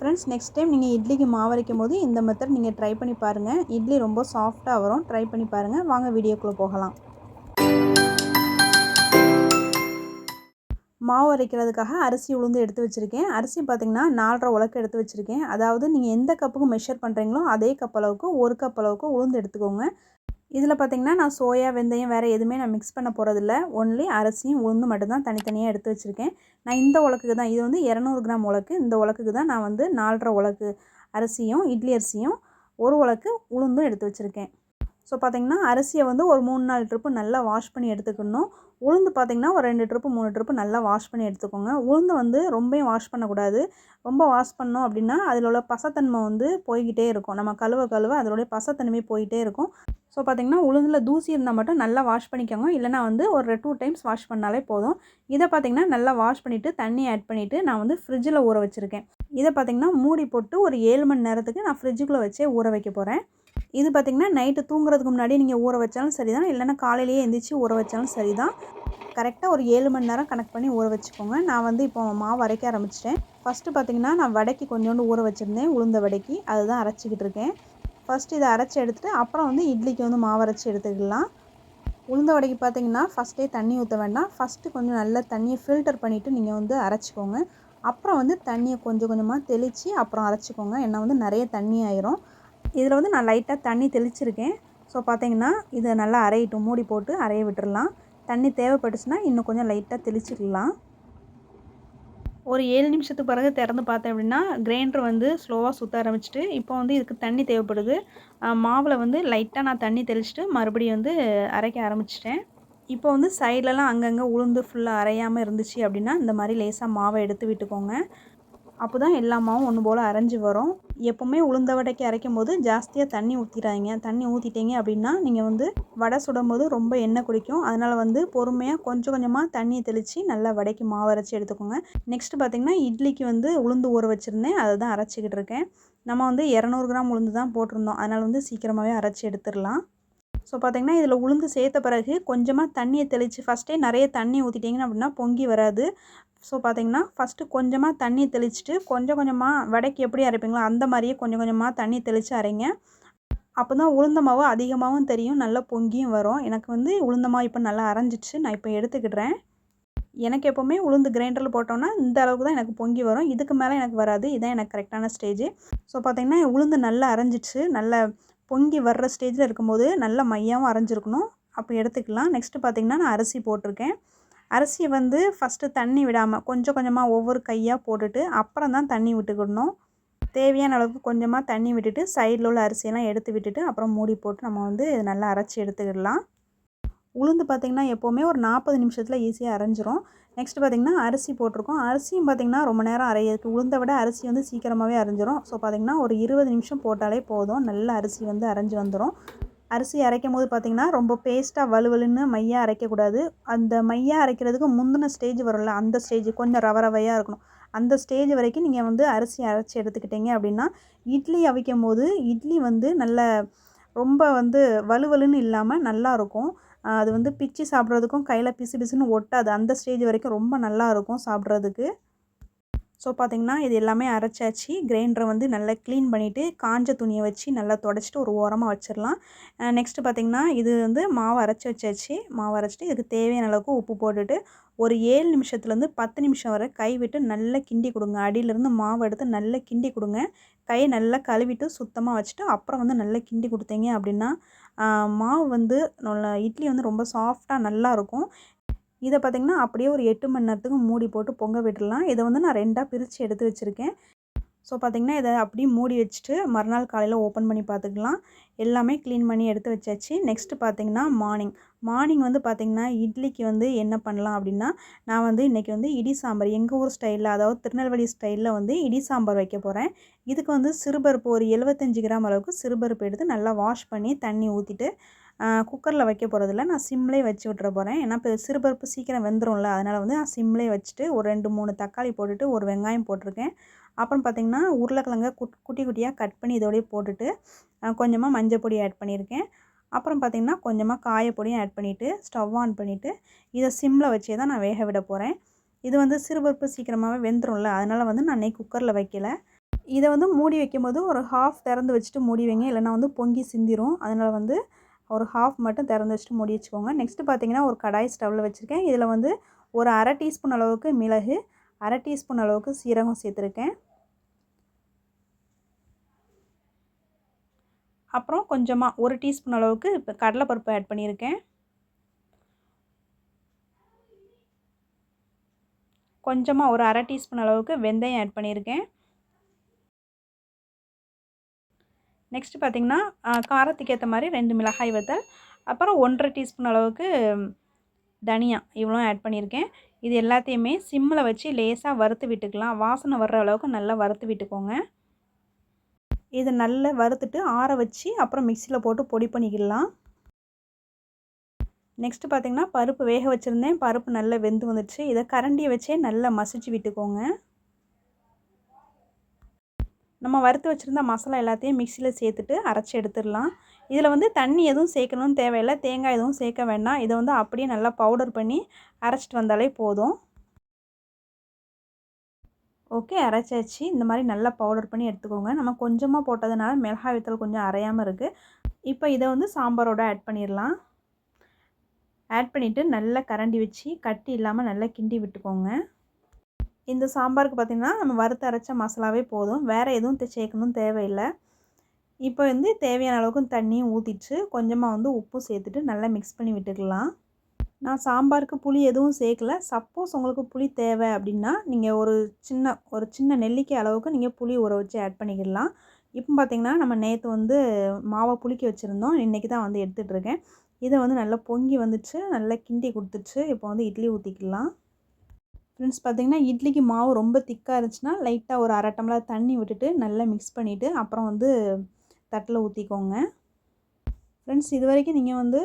Friends next time நீங்கள் இட்லிக்கு மாவு அரைக்கும் போது இந்த மெத்தட் நீங்கள் ட்ரை பண்ணி பாருங்கள் இட்லி ரொம்ப சாஃப்டாக வரும். ட்ரை பண்ணி பாருங்கள் வாங்க வீடியோக்குள்ளே போகலாம். மாவு அரைக்கிறதுக்காக அரிசி உளுந்து எடுத்து வச்சுருக்கேன். அரிசி பார்த்திங்கன்னா நாலரை உலக்கு எடுத்து வச்சுருக்கேன். அதாவது நீங்கள் எந்த கப்புக்கு மெஷர் பண்ணுறீங்களோ அதே கப் அளவுக்கு ஒரு கப் அளவுக்கு உளுந்து எடுத்துக்கோங்க. இதில் பார்த்திங்கன்னா நான் சோயா வெந்தயம் வேறு எதுவுமே நான் மிக்ஸ் பண்ண போகிறதில்ல ஒன்லி அரிசியும் உளுந்து மட்டும்தான் தனித்தனியாக எடுத்து வச்சுருக்கேன். நான் இந்த உலக்குக்கு தான் இது வந்து இரநூறு கிராம் உலக்கு. இந்த உலக்குக்கு தான் நான் வந்து நாலரை உலக்கு அரிசியும் இட்லி அரிசியும் ஒரு உலக்கு உளுந்தும் எடுத்து வச்சுருக்கேன். ஸோ பார்த்திங்கன்னா அரிசியை வந்து ஒரு மூணு நாலு ட்ரிப்பு நல்லா வாஷ் பண்ணி எடுத்துக்கணும். உளுந்து பார்த்திங்கன்னா ஒரு ரெண்டு ட்ரிப்பு மூணு ட்ரிப்பு நல்லா வாஷ் பண்ணி எடுத்துக்கோங்க. உளுந்து வந்து ரொம்பவும் வாஷ் பண்ணக்கூடாது. ரொம்ப வாஷ் பண்ணோம் அப்படின்னா அதில் உள்ள பசத்தன்மை வந்து போய்கிட்டே இருக்கும். நம்ம கழுவ கழுவ அதோடைய பசத்தன்மை போயிட்டே இருக்கும். ஸோ பார்த்திங்கன்னா உளுந்தில் தூசி இருந்தால் மட்டும் நல்லா வாஷ் பண்ணிக்கோங்க. இல்லைனா வந்து ஒரு டூ டைம்ஸ் வாஷ் பண்ணாலே போதும். இதை பார்த்திங்கன்னா நல்லா வாஷ் பண்ணிவிட்டு தண்ணி ஆட் பண்ணிவிட்டு நான் வந்து ஃப்ரிட்ஜில் ஊற வச்சுருக்கேன். இதை பார்த்திங்கன்னா மூடி போட்டு ஒரு ஏழு மணி நேரத்துக்கு நான் ஃப்ரிட்ஜுக்குள்ளே வச்சே ஊற வைக்க போகிறேன் இது பார்த்திங்கன்னா நைட்டு தூங்குறதுக்கு முன்னாடி நீங்கள் ஊற வச்சாலும் சரி தான் இல்லைனா காலையிலேயே எந்திரிச்சு ஊற வச்சாலும் சரி தான் கரெக்டாக ஒரு ஏழு மணி நேரம் கனெக்ட் பண்ணி ஊற வச்சுக்கோங்க. நான் வந்து இப்போ மாவு அரைக்க ஆரம்பிச்சிட்டேன். ஃபஸ்ட்டு பார்த்திங்கன்னா நான் வடைக்கு கொஞ்சோண்டு ஊற வச்சுருந்தேன். உளுந்த வடைக்கு. அதுதான் அரைச்சிக்கிட்டு இருக்கேன். ஃபஸ்ட்டு இதை அரைச்சி எடுத்துகிட்டு அப்புறம் வந்து இட்லிக்கு வந்து மாவு அரைச்சி எடுத்துக்கலாம். உளுந்த வடைக்கு பார்த்திங்கன்னா ஃபஸ்ட்டே தண்ணி ஊற்ற வேண்டாம். ஃபஸ்ட்டு கொஞ்சம் நல்லா தண்ணியை ஃபில்டர் பண்ணிவிட்டு நீங்கள் வந்து அரைச்சிக்கோங்க. அப்புறம் வந்து தண்ணியை கொஞ்சம் கொஞ்சமாக தெளித்து அப்புறம் அரைச்சிக்கோங்க. ஏன்னா வந்து நிறைய தண்ணி ஆயிரும். இதில் வந்து நான் லைட்டாக தண்ணி தெளிச்சிருக்கேன். ஸோ பார்த்தீங்கன்னா இதை நல்லா அரையிட்டும் மூடி போட்டு அரைய விட்டுடலாம் தண்ணி தேவைப்பட்டுச்சுன்னா இன்னும் கொஞ்சம் லைட்டாக தெளிச்சிக்கலாம். ஒரு ஏழு நிமிஷத்துக்கு பிறகு திறந்து பார்த்தேன் அப்படின்னா கிரைண்டர் வந்து ஸ்லோவாக சுற்ற ஆரம்பிச்சிட்டு இப்போ வந்து இதுக்கு தண்ணி தேவைப்படுது. மாவில் வந்து லைட்டாக நான் தண்ணி தெளிச்சிட்டு மறுபடியும் வந்து அரைக்க ஆரம்பிச்சிட்டேன். இப்போ வந்து சைட்லலாம் அங்கங்கே உளுந்து ஃபுல்லாக அரையாமல் இருந்துச்சு அப்படின்னா இந்த மாதிரி லேசாக மாவை எடுத்து விட்டுக்கோங்க. அப்போ தான் எல்லா மாவும் ஒன்று போல் அரைஞ்சி வரும். எப்போவுமே உளுந்த வடைக்கு அரைக்கும் போது ஜாஸ்தியாக தண்ணி ஊற்றிடாதீங்க தண்ணி ஊற்றிட்டீங்க அப்படின்னா நீங்கள் வந்து வடை சுடும் போது ரொம்ப எண்ணெய் குடிக்கும். அதனால் வந்து பொறுமையாக கொஞ்சம் கொஞ்சமாக தண்ணியை தெளித்து நல்லா வடைக்கு மாவு அரைச்சி எடுத்துக்கோங்க. நெக்ஸ்ட் பார்த்திங்கன்னா இட்லிக்கு வந்து உளுந்து ஊற வச்சுருந்தேன். அதை தான் அரைச்சிக்கிட்டு இருக்கேன். நம்ம வந்து இரநூறு கிராம் உளுந்து தான் போட்டிருந்தோம். அதனால் வந்து சீக்கிரமாகவே அரைச்சி எடுத்துடலாம். ஸோ பார்த்திங்கன்னா இதில் உளுந்து சேர்த்த பிறகு கொஞ்சமாக தண்ணியை தெளித்து ஃபஸ்ட்டே நிறைய தண்ணி ஊற்றிட்டிங்கன்னா அப்படின்னா பொங்கி வராது. ஸோ பார்த்திங்கன்னா ஃபஸ்ட்டு கொஞ்சமாக தண்ணி தெளிச்சுட்டு கொஞ்சம் கொஞ்சமாக வடைக்கு எப்படி அரைப்பீங்களோ அந்த மாதிரியே கொஞ்சம் கொஞ்சமாக தண்ணி தெளித்து அரைங்க. அப்போ தான் உளுந்த மாவு அதிகமாகவும் தெரியும் நல்லா பொங்கியும் வரும். எனக்கு வந்து உளுந்த மாவு இப்போ நல்லா அரைஞ்சிச்சு நான் இப்போ எடுத்துக்கிடுறேன். எனக்கு எப்போவுமே உளுந்து கிரைண்டரில் போட்டோன்னா இந்த அளவுக்கு தான் எனக்கு பொங்கி வரும். இதுக்கு மேலே எனக்கு வராது இதுதான் எனக்கு கரெக்டான ஸ்டேஜ் ஸோ பார்த்திங்கன்னா உளுந்து நல்லா அரைஞ்சிச்சு நல்லா பொங்கி வர்ற ஸ்டேஜில் இருக்கும்போது நல்லா மையாகவும் அரைஞ்சிருக்கணும். அப்போ எடுத்துக்கலாம். நெக்ஸ்ட்டு பார்த்திங்கன்னா நான் அரிசி போட்டிருக்கேன். அரிசியை வந்து ஃபஸ்ட்டு தண்ணி விடாமல் கொஞ்சம் கொஞ்சமாக ஒவ்வொரு கையாக போட்டுட்டு அப்புறம் தான் தண்ணி விட்டுக்கிடணும். தேவையான அளவுக்கு கொஞ்சமாக தண்ணி விட்டுட்டு சைடில் உள்ள அரிசியெல்லாம் எடுத்து விட்டுட்டு அப்புறம் மூடி போட்டு நம்ம வந்து நல்லா அரைச்சி எடுத்துக்கிடலாம். உளுந்து பார்த்திங்கன்னா எப்போவுமே ஒரு நாற்பது நிமிஷத்தில் ஈஸியாக அரைஞ்சிரும். நெக்ஸ்ட் பார்த்திங்கன்னா அரிசி போட்டிருக்கோம். அரிசியும் பார்த்திங்கன்னா ரொம்ப நேரம் அரையிருக்கு உளுந்தை விட அரிசி வந்து சீக்கிரமாகவே அரைஞ்சிரும். ஸோ பார்த்திங்கன்னா ஒரு இருபது நிமிஷம் போட்டாலே போதும். நல்ல அரிசி வந்து அரைஞ்சி வந்துடும் அரிசி அரைக்கும் போது பார்த்திங்கன்னா ரொம்ப பேஸ்ட்டாக வலுவலுன்னு மையாக அரைக்கக்கூடாது. அந்த மையாக அரைக்கிறதுக்கு முந்தின ஸ்டேஜ் வரும்ல அந்த ஸ்டேஜ் கொஞ்சம் ரவ ரவையாக இருக்கணும். அந்த ஸ்டேஜ் வரைக்கும் நீங்கள் வந்து அரிசி அரைச்சி எடுத்துக்கிட்டீங்க அப்படின்னா இட்லி அவிக்கும் போது இட்லி வந்து நல்ல ரொம்ப வந்து வலுவலுன்னு இல்லாமல் நல்லாயிருக்கும் அது வந்து பிச்சு சாப்பிட்றதுக்கும் கையில் பிசு பிசுன்னு ஒட்டாது. அந்த ஸ்டேஜ் வரைக்கும் ரொம்ப நல்லாயிருக்கும் சாப்பிட்றதுக்கு. ஸோ பார்த்திங்கன்னா இது எல்லாமே அரைச்சாச்சு. கிரைண்டரை வந்து நல்லா க்ளீன் பண்ணிவிட்டு காஞ்ச துணியை வச்சு நல்லா தொடச்சிட்டு ஒரு ஓரமாக வச்சிடலாம். நெக்ஸ்ட்டு பார்த்திங்கன்னா இது வந்து மாவு அரைச்சி வச்சாச்சு. மாவு அரைச்சிட்டு இதுக்கு தேவையான அளவுக்கு உப்பு போட்டுட்டு ஒரு ஏழு நிமிஷத்துலேருந்து பத்து நிமிஷம் வரை கை விட்டு நல்லா கிண்டி கொடுங்க. அடியிலேருந்து மாவு எடுத்து நல்லா கிண்டி கொடுங்க. கையை நல்லா கழுவிட்டு சுத்தமாக வச்சுட்டு அப்புறம் வந்து நல்லா கிண்டி கொடுத்தீங்க அப்படின்னா மாவு வந்து நல்லா இட்லி வந்து ரொம்ப சாஃப்டாக நல்லாயிருக்கும் இதை பார்த்திங்கன்னா அப்படியே ஒரு எட்டு மணி நேரத்துக்கு மூடி போட்டு பொங்க விட்டுடலாம். இதை வந்து நான் ரெண்டாக பிரித்து எடுத்து வச்சுருக்கேன். ஸோ பார்த்திங்கன்னா இதை அப்படியே மூடி வச்சுட்டு மறுநாள் காலையில் ஓப்பன் பண்ணி பார்த்துக்கலாம். எல்லாமே க்ளீன் பண்ணி எடுத்து வச்சாச்சு. நெக்ஸ்ட்டு பார்த்திங்கன்னா மார்னிங் மார்னிங் வந்து பார்த்திங்கன்னா இட்லிக்கு வந்து என்ன பண்ணலாம் அப்படின்னா நான் வந்து இன்றைக்கி வந்து இடி சாம்பார். எங்கள் ஊர் ஸ்டைலில் அதாவது திருநெல்வேலி ஸ்டைலில் வந்து இடி சாம்பார் வைக்க போகிறேன் இதுக்கு வந்து சிறுபருப்பு ஒரு எழுபத்தஞ்சி கிராம் அளவுக்கு சிறுபருப்பு எடுத்து நல்லா வாஷ் பண்ணி தண்ணி ஊற்றிட்டு குக்கரில் வைக்க போகிறதில்ல நான் சிம்லேயே வச்சு விட்ற போகிறேன் ஏன்னா இப்போ சிறுபருப்பு சீக்கிரம் வெந்துடும்ல அதனால் வந்து நான் சிம்லேயே வச்சுட்டு ஒரு ரெண்டு மூணு தக்காளி போட்டுட்டு ஒரு வெங்காயம் போட்டிருக்கேன். அப்புறம் பார்த்திங்கன்னா உருளைக்கிழங்க குட் குட்டி குட்டியாக கட் பண்ணி இதோடய போட்டுட்டு கொஞ்சமாக மஞ்சள் பொடி ஆட் பண்ணியிருக்கேன். அப்புறம் பார்த்திங்கன்னா கொஞ்சமாக காயப்பொடியும் ஆட் பண்ணிவிட்டு ஸ்டவ் ஆன் பண்ணிவிட்டு இதை சிம்மில் வச்சே தான் நான் வேக விட போகிறேன் இது வந்து சிறுபருப்பு சீக்கிரமாகவே வெந்துடும்ல அதனால் வந்து நான் அன்றைக்கி குக்கரில் வைக்கல. இதை வந்து மூடி வைக்கும்போது ஒரு ஹாஃப் திறந்து வச்சுட்டு மூடி வைங்க. இல்லைனா வந்து பொங்கி சிந்திரும். அதனால் வந்து ஒரு ஹாஃப் மட்டும் திறந்து வச்சுட்டு மூடி வச்சுக்கோங்க. நெக்ஸ்ட்டு பார்த்தீங்கன்னா ஒரு கடாய் ஸ்டவ்வில் வச்சுருக்கேன். இதில் வந்து ஒரு அரை டீஸ்பூன் அளவுக்கு மிளகு அரை டீஸ்பூன் அளவுக்கு சீரகம் சேர்த்துருக்கேன். அப்புறம் கொஞ்சமாக ஒரு டீஸ்பூன் அளவுக்கு இப்போ கடலைப்பருப்பு ஆட் பண்ணியிருக்கேன். கொஞ்சமாக ஒரு அரை டீஸ்பூன் அளவுக்கு வெந்தயம் ஆட் பண்ணியிருக்கேன். நெக்ஸ்ட்டு பார்த்திங்கன்னா காரத்துக்கு ஏற்ற மாதிரி ரெண்டு மிளகாய் வத்தல் அப்புறம் ஒன்றரை டீஸ்பூன் அளவுக்கு தனியா இவ்வளோ ஆட் பண்ணியிருக்கேன். இது எல்லாத்தையுமே சிம்மில் வச்சு லேசாக வறுத்து விட்டுக்கலாம். வாசனை வர்ற அளவுக்கு நல்லா வறுத்து விட்டுக்கோங்க. இதை நல்லா வறுத்துட்டு ஆற வச்சு அப்புறம் மிக்சியில் போட்டு பொடி பண்ணிக்கலாம். நெக்ஸ்ட்டு பார்த்திங்கன்னா பருப்பு வேக வச்சுருந்தேன். பருப்பு நல்லா வெந்து வந்துடுச்சு இதை கரண்டியை வச்சே நல்லா மசிச்சு விட்டுக்கோங்க. நம்ம வறுத்து வச்சுருந்த மசாலா எல்லாத்தையும் மிக்சியில் சேர்த்துட்டு அரைச்சி எடுத்துடலாம். இதில் வந்து தண்ணி எதுவும் சேர்க்கணும்னு தேவையில்லை. தேங்காய் எதுவும் சேர்க்க வேண்டாம். இதை வந்து அப்படியே நல்லா பவுடர் பண்ணி அரைச்சிட்டு வந்தாலே போதும். ஓகே அரைச்சாச்சு. இந்த மாதிரி நல்லா பவுடர் பண்ணி எடுத்துக்கோங்க. நம்ம கொஞ்சமாக போட்டதுனால மிளகாய் வித்தல் கொஞ்சம் அரையாமல் இருக்குது இப்போ இதை வந்து சாம்பாரோட ஆட் பண்ணிடலாம். ஆட் பண்ணிவிட்டு நல்லா கரண்டி வச்சு கட்டி இல்லாமல் நல்லா கிண்டி விட்டுக்கோங்க. இந்த சாம்பாருக்கு பார்த்திங்கன்னா நம்ம வறுத்து அரைச்ச மசாலாவே போதும். வேறு எதுவும் சேர்க்கணும் தேவையில்லை. இப்போ வந்து தேவையான அளவுக்கு தண்ணியும் ஊற்றிட்டு கொஞ்சமாக வந்து உப்பும் சேர்த்துட்டு நல்லா மிக்ஸ் பண்ணி விட்டுக்கலாம். நான் சாம்பாருக்கு புளி எதுவும் சேர்க்கல. சப்போஸ் உங்களுக்கு புளி தேவை அப்படின்னா நீங்கள் ஒரு சின்ன ஒரு சின்ன நெல்லிக்காய் அளவுக்கு நீங்கள் புளி ஊற வச்சு ஆட் பண்ணிக்கிடலாம் இப்போ பார்த்திங்கன்னா நம்ம நேற்று வந்து மாவை புளிக்க வச்சுருந்தோம். இன்றைக்கி தான் வந்து எடுத்துகிட்ருக்கேன் இதை வந்து நல்லா பொங்கி வந்துச்சு நல்லா கிண்டி கொடுத்துச்சு இப்போ வந்து இட்லி ஊற்றிக்கலாம் ஃப்ரெண்ட்ஸ் பார்த்திங்கன்னா இட்லிக்கு மாவு ரொம்ப திக்காக இருந்துச்சுன்னா லைட்டாக ஒரு அரை டம்ளர் தண்ணி விட்டுட்டு நல்லா மிக்ஸ் பண்ணிவிட்டு அப்புறம் வந்து தட்டில் ஊற்றிக்கோங்க ஃப்ரெண்ட்ஸ் இது வரைக்கும் நீங்கள் வந்து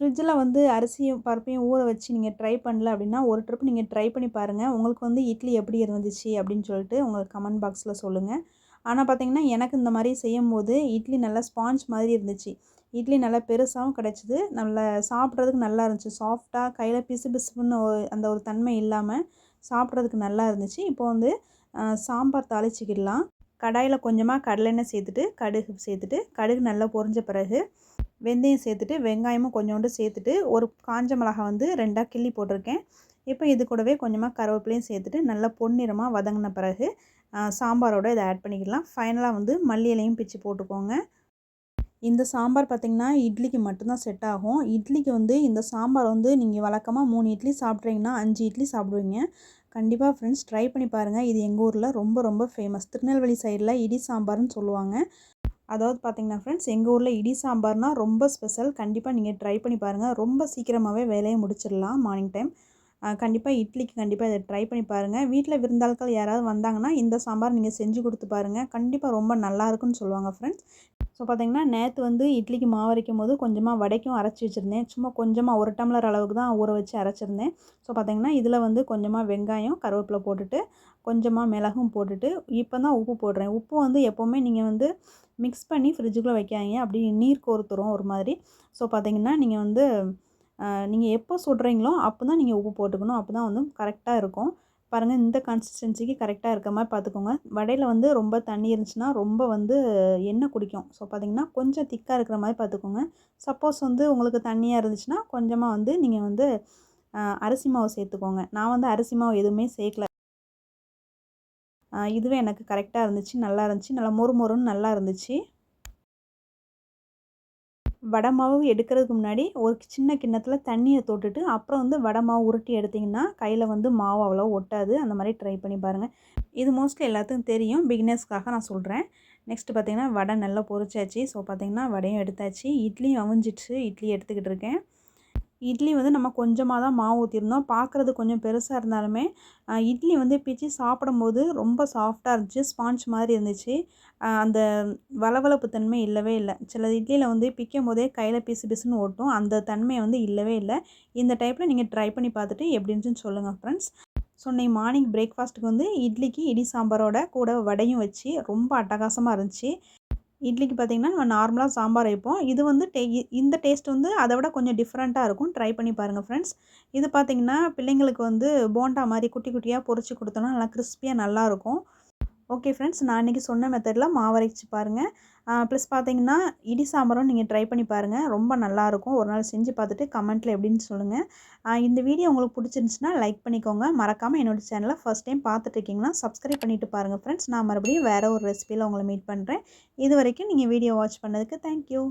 ஃப்ரிட்ஜில் வந்து அரிசியும் பருப்பையும் ஊற வச்சு நீங்கள் ட்ரை பண்ணல அப்படின்னா ஒரு ட்ரிப் நீங்கள் ட்ரை பண்ணி பாருங்கள் உங்களுக்கு வந்து இட்லி எப்படி இருந்துச்சு அப்படின்னு சொல்லிட்டு உங்களுக்கு கமெண்ட் பாக்ஸில் சொல்லுங்கள் ஆனால் பார்த்திங்கன்னா எனக்கு இந்த மாதிரி செய்யும் போது இட்லி நல்லா ஸ்பாஞ்ச் மாதிரி இருந்துச்சு. இட்லி நல்லா பெருசாகவும் கிடச்சிது. நல்லா சாப்பிட்றதுக்கு நல்லா இருந்துச்சு. சாஃப்டாக கையில் பிசு பிசுப்புன்னு அந்த ஒரு தன்மை இல்லாமல் சாப்பிட்றதுக்கு நல்லா இருந்துச்சு. இப்போ வந்து சாம்பார் தாளிச்சிக்கிடலாம். கடாயில் கொஞ்சமாக கடலெண்ணெய் சேர்த்துட்டு கடுகு சேர்த்துட்டு கடுகு நல்லா பொரிஞ்ச பிறகு வெந்தயம் சேர்த்துட்டு வெங்காயமும் கொஞ்சோண்டு சேர்த்துட்டு ஒரு காஞ்ச மிளகா வந்து ரெண்டாக கிள்ளி போட்டிருக்கேன். இப்போ இது கூடவே கொஞ்சமாக கருவேப்பிலையும் சேர்த்துட்டு நல்லா பொன்னிறமாக வதங்கின பிறகு சாம்பாரோட இதை ஆட் பண்ணிக்கலாம் ஃபைனலாக வந்து மல்லி இலையும் பிச்சு போட்டுக்கோங்க. இந்த சாம்பார் பார்த்திங்கன்னா இட்லிக்கு மட்டும்தான் செட் ஆகும். இட்லிக்கு வந்து இந்த சாம்பார் வந்து நீங்கள் வழக்கமாக மூணு இட்லி சாப்பிட்றீங்கன்னா அஞ்சு இட்லி சாப்பிடுவீங்க. கண்டிப்பாக ஃப்ரெண்ட்ஸ் ட்ரை பண்ணி பாருங்கள் இது எங்கள் ஊரில் ரொம்ப ரொம்ப ஃபேமஸ் திருநெல்வேலி சைடில் இடி சாம்பார்னு சொல்லுவாங்க. அதாவது பார்த்திங்கன்னா ஃப்ரெண்ட்ஸ் எங்கள் ஊரில் இடி சாம்பார்னால் ரொம்ப ஸ்பெஷல் கண்டிப்பாக நீங்கள் ட்ரை பண்ணி பாருங்கள் ரொம்ப சீக்கிரமாகவே வேலையை முடிச்சிடலாம் மார்னிங் டைம் கண்டிப்பாக இட்லிக்கு கண்டிப்பாக இதை ட்ரை பண்ணி பாருங்கள் வீட்டில் விருந்தாள்கள் யாராவது வந்தாங்கன்னா இந்த சாம்பார் நீங்கள் செஞ்சு கொடுத்து பாருங்கள் கண்டிப்பாக ரொம்ப நல்லா இருக்குன்னு சொல்லுவாங்க ஃப்ரெண்ட்ஸ் ஸோ பார்த்திங்கன்னா நேற்று வந்து இட்லிக்கு மாவு அரைக்கும் போது கொஞ்சமாக வடைக்கும் அரைச்சி வச்சுருந்தேன். சும்மா கொஞ்சமாக ஒரு டம்ளர் அளவுக்கு தான் ஊற வச்சு அரைச்சிருந்தேன். ஸோ பார்த்திங்கன்னா இதில் வந்து கொஞ்சமாக வெங்காயம் கருவேப்பிலை போட்டுட்டு கொஞ்சமாக மிளகும் போட்டுட்டு இப்போ தான் உப்பு போடுறேன். உப்பு வந்து எப்போவுமே நீங்கள் வந்து மிக்ஸ் பண்ணி ஃப்ரிட்ஜுக்குள்ளே வைக்காதீங்க. அப்படி நீர் கோர்த்துரும் ஒரு மாதிரி. ஸோ பார்த்திங்கன்னா நீங்கள் வந்து நீங்கள் எப்போ சுடுறீங்களோ அப்போ தான் நீங்கள் உப்பு போட்டுக்கணும். அப்போ தான் வந்து கரெக்டாக இருக்கும். பாருங்கள் இந்த கன்சிஸ்டன்சிக்கு கரெக்டாக இருக்க மாதிரி பார்த்துக்கோங்க. வடையில் வந்து ரொம்ப தண்ணி இருந்துச்சுன்னா ரொம்ப வந்து எண்ணெய் குடிக்கும். ஸோ பார்த்திங்கன்னா கொஞ்சம் திக்காக இருக்கிற மாதிரி பார்த்துக்கோங்க. சப்போஸ் வந்து உங்களுக்கு தண்ணியாக இருந்துச்சுன்னா கொஞ்சமாக வந்து நீங்கள் வந்து அரிசி மாவு சேர்த்துக்கோங்க. நான் வந்து அரிசி மாவு எதுவுமே சேர்க்கல. இதுவே எனக்கு கரெக்டாக இருந்துச்சு நல்லா இருந்துச்சு நல்லா மொறு மொறுன்னு நல்லா இருந்துச்சு. வடை மாவு எடுக்கிறதுக்கு முன்னாடி ஒரு சின்ன கிண்ணத்தில் தண்ணியை தொட்டுட்டு அப்புறம் வந்து வடை மாவு உருட்டி எடுத்திங்கன்னா கையில் வந்து மாவு அவ்வளோ ஒட்டாது. அந்த மாதிரி ட்ரை பண்ணி பாருங்கள் இது மோஸ்ட்லி எல்லாத்துக்கும் தெரியும். பிகினர்ஸ்க்காக நான் சொல்கிறேன் நெக்ஸ்ட்டு பார்த்திங்கன்னா வடை நல்லா பொரிச்சாச்சு. ஸோ பார்த்திங்கன்னா வடையும் எடுத்தாச்சு. இட்லியும் அவிஞ்சிட்டு இட்லி எடுத்துக்கிட்டு இருக்கேன். இட்லி வந்து நம்ம கொஞ்சமாக தான் மாவு ஊற்றிருந்தோம் பார்க்குறது கொஞ்சம் பெருசாக இருந்தாலுமே இட்லி வந்து பிச்சு சாப்பிடும்போது ரொம்ப சாஃப்டாக இருந்துச்சு. ஸ்பாஞ்ச் மாதிரி இருந்துச்சு. அந்த வளவளப்பு தன்மை இல்லவே இல்லை. சில இட்லியில் வந்து பிக்கும் போதே கையில் பிசு பிசுன்னு ஓட்டும் அந்த தன்மை வந்து இல்லவே இல்லை. இந்த டைப்பில் நீங்கள் ட்ரை பண்ணி பார்த்துட்டு எப்படி இருந்துச்சுன்னு சொல்லுங்கள் ஃப்ரெண்ட்ஸ் ஸோ இன்னைக்கு மார்னிங் பிரேக்ஃபாஸ்ட்டுக்கு வந்து இட்லிக்கு இடி சாம்பாரோட கூட வடையும் வச்சு ரொம்ப அட்டகாசமாக இருந்துச்சு. இட்லிக்கு பார்த்திங்கன்னா நம்ம நார்மலாக சாம்பார் வைப்போம். இது வந்து டே இந்த டேஸ்ட் வந்து அதை விட கொஞ்சம் டிஃப்ரெண்ட்டாக இருக்கும். ட்ரை பண்ணி பாருங்கள் ஃப்ரெண்ட்ஸ் இது பார்த்திங்கன்னா பிள்ளைங்களுக்கு வந்து போண்டா மாதிரி குட்டி குட்டியாக பொறிச்சு கொடுத்தோன்னா நல்லா கிறிஸ்பியாக நல்லாயிருக்கும் ஓகே ஃப்ரெண்ட்ஸ் நான் இன்றைக்கி சொன்ன மெத்தடில் மாவரைச்சி பாருங்கள் ப்ளஸ் பார்த்தீங்கன்னா இடி சாம்பாரும் நீங்கள் ட்ரை பண்ணி பாருங்கள் ரொம்ப நல்லாயிருக்கும் ஒரு நாள் செஞ்சு பார்த்துட்டு கமெண்ட்டில் எப்படின்னு சொல்லுங்கள் இந்த வீடியோ உங்களுக்கு பிடிச்சிருந்துச்சுன்னா லைக் பண்ணிக்கோங்க. மறக்காமல் என்னோடய சேனலை ஃபஸ்ட் டைம் பார்த்துட்ருக்கீங்கன்னா சப்ஸ்கிரைப் பண்ணிவிட்டு பாருங்கள் ஃப்ரெண்ட்ஸ் நான் மறுபடியும் வேறு ஒரு ரெசிபியில் உங்களை மீட் பண்ணுறேன் இது வரைக்கும் நீங்கள் வீடியோ வாட்ச் பண்ணதுக்கு தேங்க்யூ